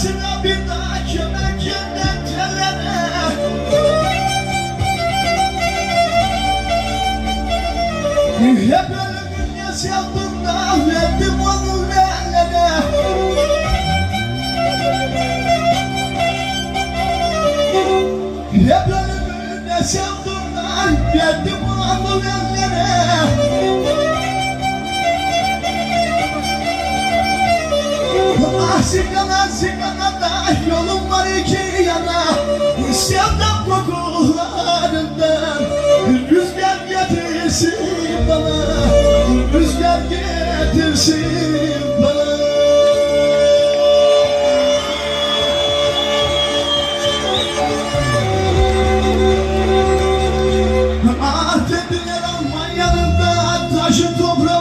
Başına bir daha kömek cennetlere Hep ölümün yaşadım da verdim onu ellere Hep ölümün yaşadım da verdim onu ellere Aşık ana da yolum var iki yana. İsyandan kokularından Rüzgar getirsin bana. Rüzgar getirsin bana. Ah dediler Almanya'nın da taşı toprağı.